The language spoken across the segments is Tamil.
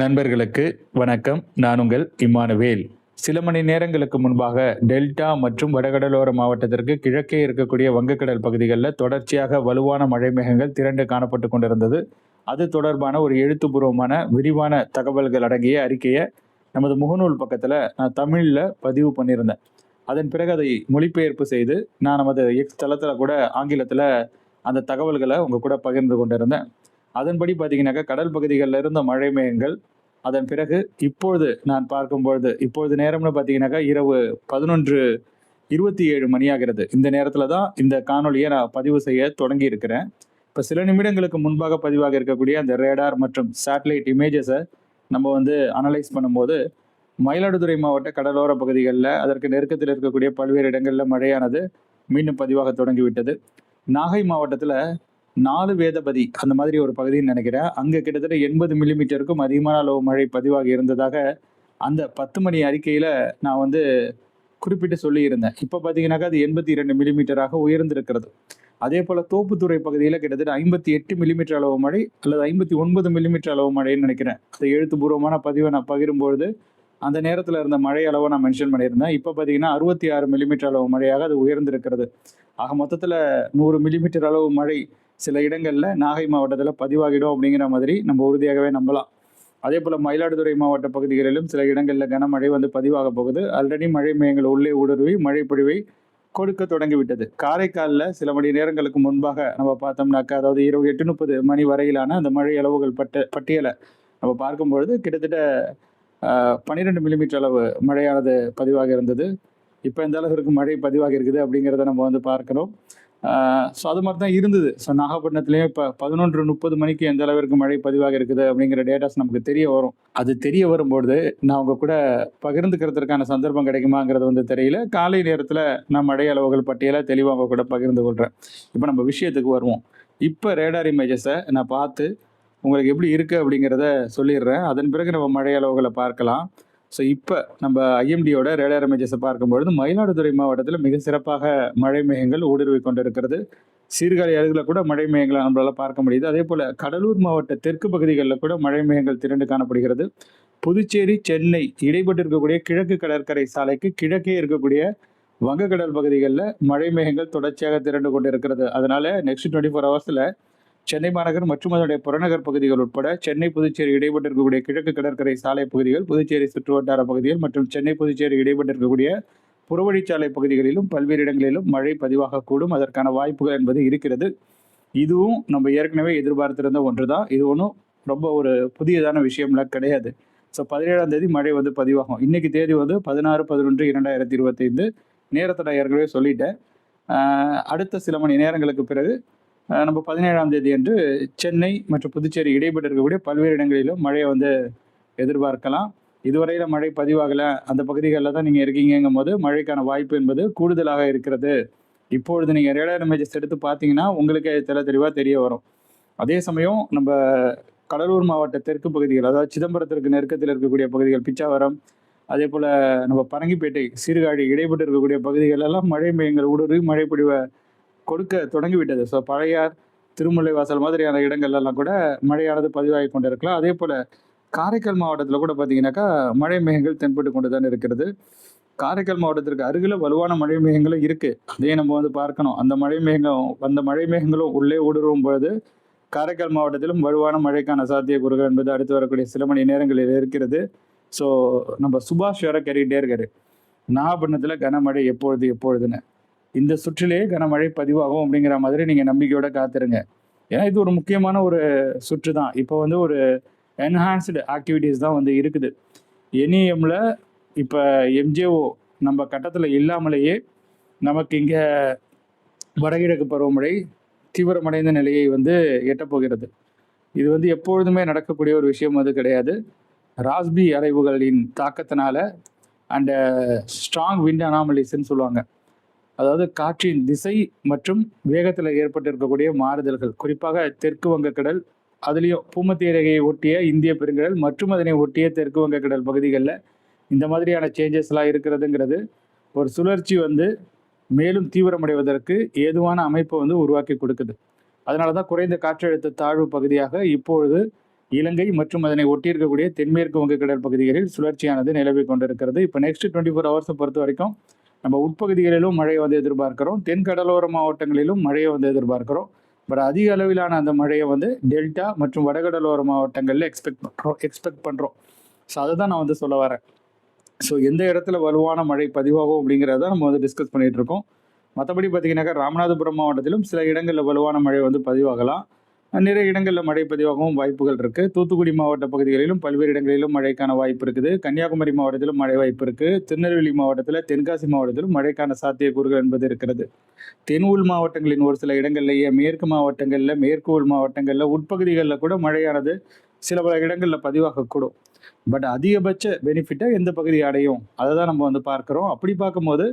நண்பர்களுக்கு வணக்கம். நான் உங்கள் இம்மானுவேல். சில மணி நேரங்களுக்கு முன்பாக டெல்டா மற்றும் வடகடலோர மாவட்டத்திற்கு கிழக்கே இருக்கக்கூடிய வங்கக்கடல் பகுதிகளில் தொடர்ச்சியாக வலுவான மழை மேகங்கள் திரண்டு காணப்பட்டு கொண்டிருந்தது. அது தொடர்பான ஒரு எழுத்துப்பூர்வமான விரிவான தகவல்கள் அடங்கிய அறிக்கையை நமது முகநூல் பக்கத்தில் நான் தமிழில் பதிவு பண்ணியிருந்தேன். அதன் பிறகு அதை மொழிபெயர்ப்பு செய்து நான் நமது எக்ஸ் தளத்தில் கூட ஆங்கிலத்தில் அந்த தகவல்களை உங்கள் கூட பகிர்ந்து கொண்டிருந்தேன். அதன்படி பார்த்தீங்கன்னாக்கா கடல் பகுதிகளில் இருந்த மழை மேகங்கள் அதன் பிறகு இப்பொழுது நான் பார்க்கும்பொழுது இப்பொழுது நேரம்னு பார்த்தீங்கன்னாக்கா இரவு பதினொன்று இருபத்தி ஏழு மணியாகிறது. இந்த நேரத்தில் தான் இந்த காணொலியை நான் பதிவு செய்ய தொடங்கி இருக்கிறேன். இப்போ சில நிமிடங்களுக்கு முன்பாக பதிவாக இருக்கக்கூடிய அந்த ரேடார் மற்றும் சேட்டலைட் இமேஜஸை நம்ம வந்து அனலைஸ் பண்ணும்போது மயிலாடுதுறை மாவட்ட கடலோர பகுதிகளில் அதற்கு நெருக்கத்தில் இருக்கக்கூடிய பல்வேறு இடங்களில் மழையானது மீண்டும் பதிவாக தொடங்கிவிட்டது. நாகை மாவட்டத்தில் நாலு வேதபதி அந்த மாதிரி ஒரு பகுதின்னு நினைக்கிறேன். அங்கே கிட்டத்தட்ட எண்பது மில்லிமீட்டருக்கும் அதிகமான அளவு மழை பதிவாகி இருந்ததாக அந்த பத்து மணி அறிக்கையில் நான் வந்து குறிப்பிட்டு சொல்லியிருந்தேன். இப்போ பார்த்தீங்கன்னாக்கா அது எண்பத்தி இரண்டு மில்லிமீட்டராக உயர்ந்திருக்கிறது. அதே போல் தோப்புத்துறை பகுதியில் கிட்டத்தட்ட ஐம்பத்தி எட்டு மில்லிமீட்டர் அளவு மழை அல்லது ஐம்பத்தி ஒன்பது மில்லிமீட்டர் அளவு மழைன்னு நினைக்கிறேன். அந்த எழுத்துப்பூர்வமான பதிவை நான் பகிரும்பொழுது அந்த நேரத்தில் இருந்த மழை அளவை நான் மென்ஷன் பண்ணியிருந்தேன். இப்போ பார்த்தீங்கன்னா அறுபத்தி ஆறு மில்லிமீட்டர் அளவு மழையாக அது உயர்ந்திருக்கிறது. ஆக மொத்தத்தில் நூறு மில்லிமீட்டர் அளவு மழை சில இடங்களில் நாகை மாவட்டத்தில் பதிவாகிடும் அப்படிங்கிற மாதிரி நம்ம உறுதியாகவே நம்பலாம். அதே போல் மயிலாடுதுறை மாவட்ட பகுதிகளிலும் சில இடங்களில் கனமழை வந்து பதிவாக போகுது. ஆல்ரெடி மழை மையங்கள் உள்ளே ஊடுருவி மழைப்பொழிவை கொடுக்க தொடங்கிவிட்டது காரைக்காலில் சில மணி நேரங்களுக்கு முன்பாக நம்ம பார்த்தோம்னாக்கா அதாவது இரவு எட்டு முப்பது மணி வரையிலான அந்த மழை அளவுகள் பட்ட பட்டியலை நம்ம பார்க்கும்பொழுது கிட்டத்தட்ட பன்னிரெண்டு மில்லிமீட்டர் அளவு மழையானது பதிவாக இருந்தது. இப்போ எந்த அளவிற்கு மழை பதிவாக இருக்குது அப்படிங்கிறத நம்ம வந்து பார்க்கிறோம் ஸோ அது மாதிரி தான் இருந்தது. ஸோ நாகப்பட்டினத்துலேயும் இப்போ பதினொன்று முப்பது மணிக்கு எந்த அளவிற்கு மழை பதிவாக இருக்குது அப்படிங்கிற டேட்டாஸ் நமக்கு தெரிய வரும். அது தெரிய வரும்பொழுது நான் உங்கள் கூட பகிர்ந்துக்கிறதுக்கான சந்தர்ப்பம் கிடைக்குமாங்கிறது வந்து தெரியல. காலை நேரத்தில் நான் மழை அளவுகள் பட்டியலை தெளிவாக உங்கள் கூட பகிர்ந்து கொள்கிறேன் இப்போ நம்ம விஷயத்துக்கு வருவோம். இப்போ ரேடார் இமேஜஸை நான் பார்த்து உங்களுக்கு எப்படி இருக்குது அப்படிங்கிறத சொல்லிடுறேன். அதன் பிறகு நம்ம மழை அளவுகளை பார்க்கலாம். ஸோ இப்போ நம்ம ஐஎம்டியோட ரேடார் இமேஜஸை பார்க்கும்பொழுது மயிலாடுதுறை மாவட்டத்தில் மிக சிறப்பாக மழை மேகங்கள் ஊடுருவி கொண்டிருக்கிறது. சீர்காழி அருகில் கூட மழை மேகங்களை நம்மளால் பார்க்க முடியுது. அதே போல் கடலூர் மாவட்ட தெற்கு பகுதிகளில் கூட மழை மேகங்கள் திரண்டு காணப்படுகிறது. புதுச்சேரி சென்னை இடைப்பட்டு இருக்கக்கூடிய கிழக்கு கடற்கரை சாலைக்கு கிழக்கே இருக்கக்கூடிய வங்கக்கடல் பகுதிகளில் மழை மேகங்கள் தொடர்ச்சியாக திரண்டு கொண்டு இருக்கிறது அதனால நெக்ஸ்ட் டுவெண்ட்டி ஃபோர் ஹவர்ஸில் சென்னை மாநகர் மற்றும் அதனுடைய புறநகர் பகுதிகள் உட்பட சென்னை புதுச்சேரி இடைப்பட்டு இருக்கக்கூடிய கிழக்கு கடற்கரை சாலை பகுதிகள் புதுச்சேரி சுற்றுவட்டார பகுதிகள் மற்றும் சென்னை புதுச்சேரி இடைப்பட்டு இருக்கக்கூடிய புறவழிச்சாலை பகுதிகளிலும் பல்வேறு இடங்களிலும் மழை பதிவாகக்கூடும் அதற்கான வாய்ப்புகள் என்பது இருக்கிறது. இதுவும் நம்ம ஏற்கனவே எதிர்பார்த்திருந்த ஒன்று தான் இது ஒன்றும் ரொம்ப ஒரு புதியதான விஷயம்லாம் கிடையாது. ஸோ பதினேழாம் தேதி மழை வந்து பதிவாகும். இன்னைக்கு தேதி வந்து பதினாறு பதினொன்று இரண்டாயிரத்தி இருபத்தைந்து. நேரத்தை நான் ஏற்கனவே சொல்லிட்டேன். அடுத்த சில மணி நேரங்களுக்கு பிறகு நம்ம பதினேழாம் தேதி அன்று சென்னை மற்றும் புதுச்சேரி இடைப்பட்டு இருக்கக்கூடிய பல்வேறு இடங்களிலும் மழையை வந்து எதிர்பார்க்கலாம். இதுவரையில் மழை பதிவாகலை. அந்த பகுதிகளில் தான் நீங்கள் இருக்கீங்கங்கும் போது மழைக்கான வாய்ப்பு என்பது கூடுதலாக இருக்கிறது. இப்பொழுது நீங்கள் ரேடார் இமேஜஸ் எடுத்து பார்த்தீங்கன்னா உங்களுக்கே தெல தெளிவாக தெரிய வரும். அதே சமயம் நம்ம கடலூர் மாவட்ட தெற்கு பகுதிகள் அதாவது சிதம்பரத்திற்கு நெருக்கத்தில் இருக்கக்கூடிய பகுதிகள் பிச்சாவரம் அதே போல் நம்ம பரங்கிப்பேட்டை சீர்காழி இடைப்பட்டு இருக்கக்கூடிய பகுதிகளெல்லாம் மழை மையங்கள் ஊடுருவி மழை பொழிவை கொடுக்க தொடங்கிவிட்டது. ஸோ பழையார் திருமுல்லை வாசல் மாதிரியான இடங்கள்லாம் கூட மழையானது பதிவாகி கொண்டிருக்கலாம். அதே போல் காரைக்கால் மாவட்டத்தில் கூட பார்த்தீங்கன்னாக்கா மழை மேகங்கள் தென்பட்டு கொண்டு தான் இருக்கிறது. காரைக்கால் மாவட்டத்திற்கு அருகில் வலுவான மழை மேகங்களும் இருக்குது அதையும் நம்ம வந்து பார்க்கணும். அந்த மழை மேகம் அந்த மழை மேகங்களும் உள்ளே ஊடுருவும் பொழுது காரைக்கால் மாவட்டத்திலும் வலுவான மழைக்கான சாத்தியக்கூறுகள் என்பது அடுத்து வரக்கூடிய சில மணி நேரங்களில் இருக்கிறது. ஸோ நம்ம சுபாஷ் வேற கேட்டுக்கிட்டே இருக்காரு. நாகப்பட்டினத்தில் கனமழை எப்பொழுது எப்பொழுதுன்னு. இந்த சுற்றிலேயே கனமழை பதிவாகும் அப்படிங்கிற மாதிரி நீங்கள் நம்பிக்கையோட காத்துருங்க. ஏன்னா இது ஒரு முக்கியமான ஒரு சுற்று தான் இப்போ வந்து ஒரு என்ஹான்ஸ்டு ஆக்டிவிட்டீஸ் தான் வந்து இருக்குது. என்இஎம்ல இப்போ எம்ஜிஓ நம்ம கட்டத்தில் இல்லாமலேயே நமக்கு இங்கே வடகிழக்கு பருவமழை தீவிரமடைந்த நிலையை வந்து எட்டப்போகிறது இது வந்து எப்பொழுதுமே நடக்கக்கூடிய ஒரு விஷயம் அது கிடையாது. ராஸ்பி அலைவுகளின் தாக்கத்தினால அண்ட் ஸ்ட்ராங் விண்ட் அனாமலிஸ்ன்னு சொல்லுவாங்க. அதாவது காற்றின் திசை மற்றும் வேகத்தில் ஏற்பட்டிருக்கக்கூடிய மாறுதல்கள். குறிப்பாக தெற்கு வங்கக்கடல் அதுலேயும் பூமத்திய ரேகையை ஒட்டிய இந்திய பெருங்கடல் மற்றும் அதனை ஒட்டிய தெற்கு வங்கக்கடல் பகுதிகளில் இந்த மாதிரியான சேஞ்சஸ்லாம் இருக்கிறதுங்கிறது ஒரு சுழற்சி வந்து மேலும் தீவிரமடைவதற்கு ஏதுவான அமைப்பை வந்து உருவாக்கி கொடுக்குது. அதனால தான் குறைந்த காற்றழுத்த தாழ்வு பகுதியாக இப்பொழுது இலங்கை மற்றும் அதனை ஒட்டியிருக்கக்கூடிய தென்மேற்கு வங்கக்கடல் பகுதிகளில் சுழற்சியானது நிலவி கொண்டிருக்கிறது. இப்போ நெக்ஸ்ட் டுவெண்ட்டி ஃபோர் ஹவர்ஸை பொறுத்த வரைக்கும் நம்ம உட்பகுதிகளிலும் மழை வந்து எதிர்பார்க்கிறோம். தென் கடலோர மாவட்டங்களிலும் மழையை வந்து எதிர்பார்க்கிறோம். பட் அதிக அளவிலான அந்த மழையை வந்து டெல்டா மற்றும் வடகடலோர மாவட்டங்களில் எக்ஸ்பெக்ட் பண்ணுறோம் எக்ஸ்பெக்ட் பண்ணுறோம் ஸோ அதை தான் நான் வந்து சொல்ல வரேன். ஸோ எந்த இடத்துல வலுவான மழை பதிவாகும் அப்படிங்கிறத நம்ம வந்து டிஸ்கஸ் பண்ணிகிட்டு இருக்கோம். மற்றபடி பார்த்தீங்கன்னாக்கா ராமநாதபுரம் மாவட்டத்திலும் சில இடங்களில் வலுவான மழை வந்து பதிவாகலாம். நிறைய இடங்களில் மழை பதிவாகவும் வாய்ப்புகள் இருக்குது தூத்துக்குடி மாவட்ட பகுதிகளிலும் பல்வேறு இடங்களிலும் மழைக்கான வாய்ப்பு இருக்குது. கன்னியாகுமரி மாவட்டத்திலும் மழை வாய்ப்பு இருக்குது திருநெல்வேலி மாவட்டத்தில் தென்காசி மாவட்டத்திலும் மழைக்கான சாத்தியக்கூறுகள் என்பது இருக்கிறது. தென் உள் மாவட்டங்களின் ஒரு சில இடங்கள்லேயே மேற்கு மாவட்டங்களில் மேற்கு உள் மாவட்டங்களில் உட்பகுதிகளில் கூட மழையானது சில பல இடங்களில் பதிவாகக்கூடும். பட் அதிகபட்ச பெனிஃபிட்டை எந்த பகுதி அடையும்? அதை தான் நம்ம வந்து பார்க்குறோம். அப்படி பார்க்கும்போது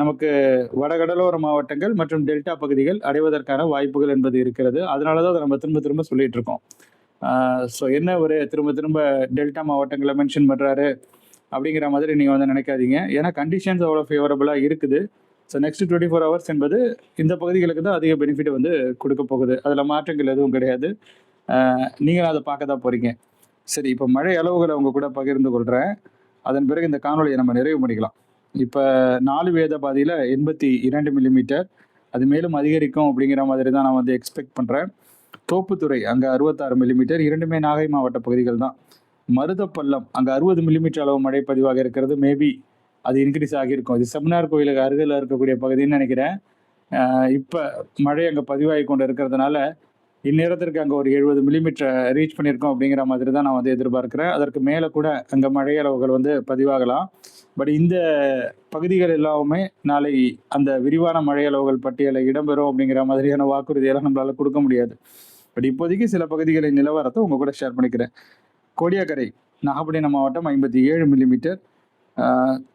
நமக்கு வடகடலோர மாவட்டங்கள் மற்றும் டெல்டா பகுதிகள் அடைவதற்கான வாய்ப்புகள் என்பது இருக்கிறது. அதனால தான் அதை நம்ம திரும்ப திரும்ப சொல்லிட்டு இருக்கோம். ஸோ என்ன ஒரு திரும்ப திரும்ப டெல்டா மாவட்டங்களை மென்ஷன் பண்ணுறாரு அப்படிங்கிற மாதிரி நீங்கள் வந்து நினைக்காதீங்க. ஏன்னா கண்டிஷன்ஸ் அவ்வளோ ஃபேவரபுளாக இருக்குது. So next twenty four hours என்பது இந்த பகுதிகளுக்கு தான் அதிக பெனிஃபிட் வந்து கொடுக்க போகுது. அதில் மாற்றங்கள் எதுவும் கிடையாது. நீங்கள் அதை பார்க்க தான் போகிறீங்க சரி இப்போ மழை அளவுகளை உங்கள் கூட பகிர்ந்து கொள்கிறேன் அதன் பிறகு இந்த காணொலியை நம்ம நிறைவு பண்ணிக்கலாம். இப்போ நாலு வேத பாதியில் எண்பத்தி இரண்டு மில்லிமீட்டர் அது மேலும் அதிகரிக்கும் அப்படிங்கிற மாதிரி தான் நான் வந்து எக்ஸ்பெக்ட் பண்ணுறேன் தோப்புத்துறை அங்கே அறுபத்தாறு மில்லிமீட்டர் இரண்டுமே நாகை மாவட்ட பகுதிகள் தான். மருதப்பள்ளம் அங்கே அறுபது மில்லிமீட்டர் அளவு மழை பதிவாக இருக்கிறது. மேபி அது இன்க்ரீஸ் ஆகியிருக்கும். இது செமினார் கோயிலுக்கு அருகில் இருக்கக்கூடிய பகுதின்னு நினைக்கிறேன். இப்போ மழை அங்கே பதிவாகி கொண்டு இருக்கிறதுனால இந்நேரத்திற்கு அங்கே ஒரு எழுபது மில்லிமீட்டர் ரீச் பண்ணியிருக்கோம் அப்படிங்கிற மாதிரி தான் நான் வந்து எதிர்பார்க்குறேன். அதற்கு மேலே கூட அங்கே மழையளவுகள் வந்து பதிவாகலாம். பட் இந்த பகுதிகள் எல்லாமே நாளை அந்த விரிவான மழையளவுகள் பட்டியலில் இடம்பெறும் அப்படிங்கிற மாதிரியான வாக்குறுதியெல்லாம் நம்மளால் கொடுக்க முடியாது. பட் இப்போதைக்கு சில பகுதிகளின் நிலவரத்தை உங்கள் கூட ஷேர் பண்ணிக்கிறேன். கோடியாக்கரை நாகப்பட்டினம் மாவட்டம் ஐம்பத்தி ஏழு மில்லிமீட்டர்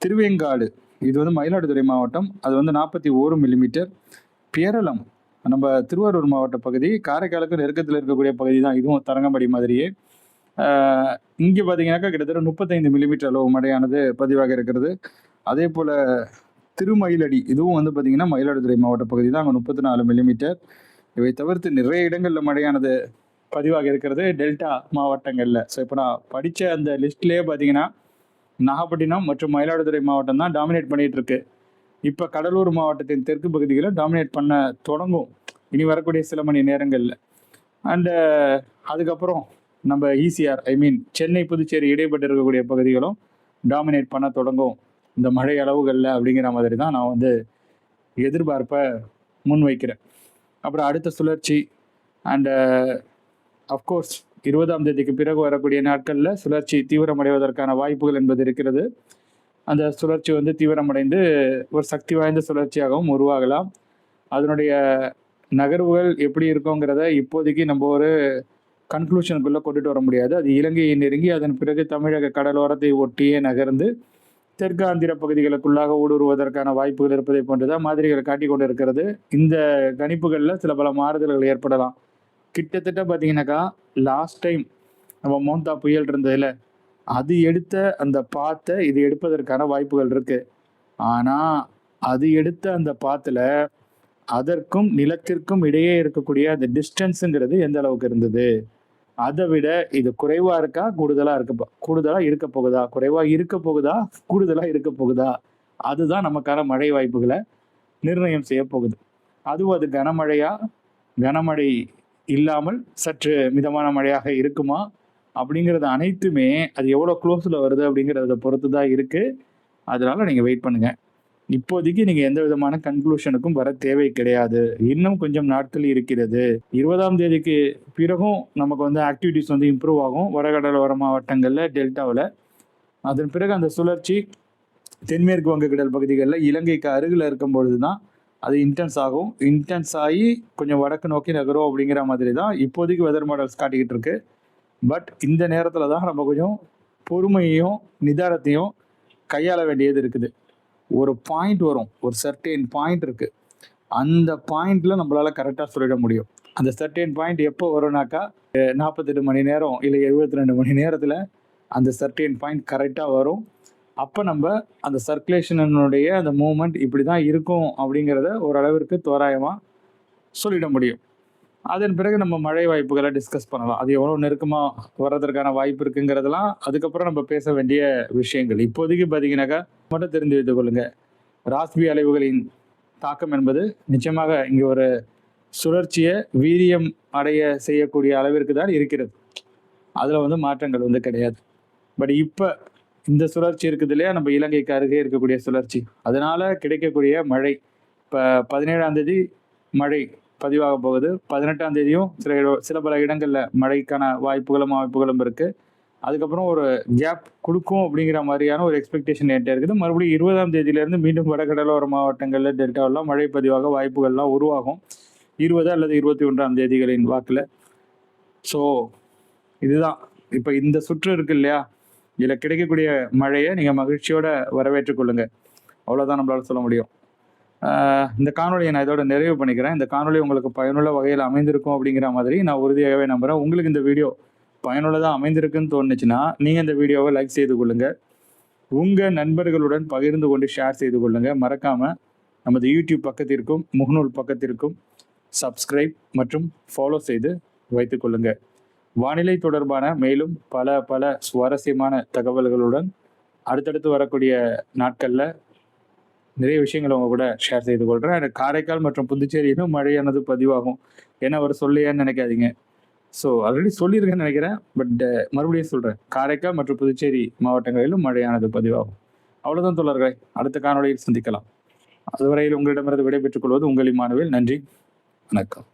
திருவேங்காடு இது வந்து மயிலாடுதுறை மாவட்டம் அது வந்து நாற்பத்தி ஓரு மில்லிமீட்டர் பேரளம் நம்ம திருவாரூர் மாவட்ட பகுதி காரைக்காலுக்கு நெருக்கத்தில் இருக்கக்கூடிய பகுதி தான். இதுவும் தரங்கம்படி மாதிரியே. இங்கே பார்த்தீங்கன்னாக்கா கிட்டத்தட்ட முப்பத்தைந்து மில்லிமீட்டர் அளவு மழையானது பதிவாக இருக்கிறது. அதே போல் திருமயிலடி இதுவும் வந்து பார்த்திங்கன்னா மயிலாடுதுறை மாவட்ட பகுதி தான். அங்கே முப்பத்தி நாலு மில்லிமீட்டர் இவை தவிர்த்து நிறைய இடங்களில் மழையானது பதிவாக இருக்கிறது. டெல்டா மாவட்டங்களில். ஸோ இப்போ நான் படித்த அந்த லிஸ்ட்லேயே பார்த்தீங்கன்னா நாகப்பட்டினம் மற்றும் மயிலாடுதுறை மாவட்டம் தான் டாமினேட் பண்ணிகிட்டு இருக்கு. இப்போ கடலூர் மாவட்டத்தின் தெற்கு பகுதிகளை டாமினேட் பண்ண தொடங்கும். இனி வரக்கூடிய சில மணி நேரங்களில். அண்டு uh, அதுக்கப்புறம் நம்ம ECR I mean Chennai Puducherry இடைப்பட்டு இருக்கக்கூடிய பகுதிகளும் டாமினேட் பண்ண தொடங்கும். இந்த மழை அளவுகளில் அப்படிங்கிற மாதிரி தான் நான் வந்து எதிர்பார்ப்பை முன்வைக்கிறேன். அப்புறம் அடுத்த சுழற்சி அண்டு அஃப்கோர்ஸ் uh, இருபதாம் தேதிக்கு பிறகு வரக்கூடிய நாட்களில் சுழற்சி தீவிரமடைவதற்கான வாய்ப்புகள் என்பது இருக்கிறது. அந்த சுழற்சி வந்து தீவிரமடைந்து ஒரு சக்தி வாய்ந்த சுழற்சியாகவும் உருவாகலாம். அதனுடைய நகர்வுகள் எப்படி இருக்குங்கிறத இப்போதைக்கு நம்ம ஒரு கன்க்ளூஷனுக்குள்ளே கொண்டுட்டு வர முடியாது. அது இலங்கையை நெருங்கி அதன் பிறகு தமிழக கடலோரத்தை ஒட்டியே நகர்ந்து தெற்கு ஆந்திர பகுதிகளுக்குள்ளாக ஊடுருவதற்கான வாய்ப்புகள் இருப்பதை போன்றுதான் மாதிரிகளை காட்டி கொண்டு இருக்கிறது இந்த கணிப்புகளில் சில பல மாறுதல்கள் ஏற்படலாம். கிட்டத்தட்ட பார்த்தீங்கன்னாக்கா லாஸ்ட் டைம் நம்ம மோந்தா புயல் இருந்ததில் அது எடுத்த அந்த பாத்தை இது எடுப்பதற்கான வாய்ப்புகள் இருக்கு. ஆனால் அது எடுத்த அந்த பாத்துல அதற்கும் நிலத்திற்கும் இடையே இருக்கக்கூடிய அந்த டிஸ்டன்ஸுங்கிறது எந்த அளவுக்கு இருந்தது? அதை விட இது குறைவா இருக்கா? கூடுதலா இருக்க கூடுதலா இருக்க போகுதா? குறைவா இருக்க போகுதா? கூடுதலா இருக்க போகுதா? அதுதான் நமக்கான மழை வாய்ப்புகளை நிர்ணயம் செய்ய போகுது. அதுவும் அது கனமழையா? கனமழை இல்லாமல் சற்று மிதமான மழையாக இருக்குமா? அப்படிங்கிறது அனைத்துமே அது எவ்வளோ க்ளோஸில் வருது அப்படிங்கிறத பொறுத்து தான் இருக்குது அதனால் நீங்கள் வெயிட் பண்ணுங்கள் இப்போதைக்கு நீங்கள் எந்த விதமான கன்க்ளூஷனுக்கும் வர தேவை கிடையாது. இன்னும் கொஞ்சம் நாட்கள் இருக்கிறது. இருபதாம் தேதிக்கு பிறகும் நமக்கு வந்து ஆக்டிவிட்டிஸ் வந்து இம்ப்ரூவ் ஆகும். வடகடலோர மாவட்டங்களில் டெல்டாவில். அதன் பிறகு அந்த சுழற்சி தென்மேற்கு வங்கக்கடல் பகுதிகளில் இலங்கைக்கு அருகில் இருக்கும் பொழுது தான் அது இன்டென்ஸ் ஆகும். இன்டென்ஸ் ஆகி கொஞ்சம் வடக்கு நோக்கி நகரும் அப்படிங்கிற மாதிரி தான் இப்போதைக்கு வெதர் மாடல்ஸ் காட்டிக்கிட்டு இருக்கு. பட் இந்த நேரத்தில் தான் நம்ம கொஞ்சம் பொறுமையையும் நிதானத்தையும் கையாள வேண்டியது இருக்குது. ஒரு பாயிண்ட் வரும். ஒரு சர்டெயின் பாயிண்ட் இருக்குது அந்த பாயிண்டில் நம்மளால் கரெக்டாக சொல்லிட முடியும். அந்த சர்டெயின் பாயிண்ட் எப்போ வரும்னாக்கா நாற்பத்தெட்டு மணி நேரம் இல்லை எழுபத்தி ரெண்டு மணி நேரத்தில் அந்த சர்டெயின் பாயிண்ட் கரெக்டாக வரும். அப்போ நம்ம அந்த சர்க்குலேஷனுடைய அந்த மூமெண்ட் இப்படி தான் இருக்கும் அப்படிங்கிறத ஓரளவிற்கு தோராயமாக சொல்லிட முடியும். அதன் பிறகு நம்ம மழை வாய்ப்புகளை டிஸ்கஸ் பண்ணலாம். அது எவ்வளோ நெருக்கமாக வர்றதற்கான வாய்ப்பு இருக்குங்கிறதெல்லாம் அதுக்கப்புறம் நம்ம பேச வேண்டிய விஷயங்கள். இப்போதைக்கு பார்த்தீங்கன்னாக்கா மட்டும் தெரிந்து வைத்துக் கொள்ளுங்க. ராஸ்பி அலைவுகளின் தாக்கம் என்பது நிச்சயமாக இங்கே ஒரு சுழற்சியை வீரியம் அடைய செய்யக்கூடிய அளவிற்கு தான் இருக்கிறது. அதில் வந்து மாற்றங்கள் வந்து கிடையாது. பட் இப்போ இந்த சுழற்சி இருக்குது இல்லையா? நம்ம இலங்கைக்கு அருகே இருக்கக்கூடிய சுழற்சி. அதனால கிடைக்கக்கூடிய மழை. இப்போ பதினேழாம் தேதி மழை. பதிவாக போகுது. பதினெட்டாம் தேதியும் சில சில பல இடங்களில் மழைக்கான வாய்ப்புகளும் வாய்ப்புகளும் இருக்கு. அதுக்கப்புறம் ஒரு கேப் கொடுக்கும் அப்படிங்கிற மாதிரியான ஒரு எக்ஸ்பெக்டேஷன் என்கிட்ட இருக்குது. மறுபடியும் இருபதாம் தேதியிலேருந்து மீண்டும் வடகடலோர மாவட்டங்களில் டெல்டாவெல்லாம் மழை பதிவாக வாய்ப்புகள்லாம் உருவாகும். இருபது அல்லது இருபத்தி ஒன்றாம் தேதிகளின் வாக்கில். ஸோ இதுதான். இப்போ இந்த சுற்று இருக்கு இல்லையா? இதில் கிடைக்கக்கூடிய மழையை நீங்கள் மகிழ்ச்சியோட வரவேற்றுக்கொள்ளுங்க அவ்வளோதான் நம்மளால சொல்ல முடியும். இந்த காணொலியை நான் இதோட நிறைவு பண்ணிக்கிறேன். இந்த காணொலி உங்களுக்கு பயனுள்ள வகையில் அமைந்திருக்கும் அப்படிங்கிற மாதிரி நான் உறுதியாகவே நம்புகிறேன் உங்களுக்கு இந்த வீடியோ பயனுள்ளதாக அமைந்திருக்குன்னு தோணுச்சுன்னா நீங்கள் இந்த வீடியோவை லைக் செய்து கொள்ளுங்கள் உங்கள் நண்பர்களுடன் பகிர்ந்து கொண்டு ஷேர் செய்து கொள்ளுங்கள் மறக்காமல் நமது யூடியூப் பக்கத்திற்கும் முகநூல் பக்கத்திற்கும் சப்ஸ்கிரைப் மற்றும் ஃபாலோ செய்து வைத்து கொள்ளுங்கள் வானிலை தொடர்பான மேலும் பல பல சுவாரஸ்யமான தகவல்களுடன் அடுத்தடுத்து வரக்கூடிய நாட்களில் நிறைய விஷயங்களை உங்க கூட ஷேர் செய்து கொள்கிறேன் காரைக்கால் மற்றும் புதுச்சேரியிலும் மழையானது பதிவாகும். ஏன்னா அவர் சொல்லையான்னு நினைக்காதீங்க. ஸோ ஆல்ரெடி சொல்லியிருக்கேன்னு நினைக்கிறேன். பட் மறுபடியும் சொல்கிறேன் காரைக்கால் மற்றும் புதுச்சேரி மாவட்டங்களிலும் மழையானது பதிவாகும். அவ்வளோதான் தோழர்களே. அடுத்த காணொலியில் சந்திக்கலாம். அதுவரையில் உங்களிடமிருந்து விடைபெற்றுக் கொள்வது உங்களின் மாணவில் நன்றி. வணக்கம்.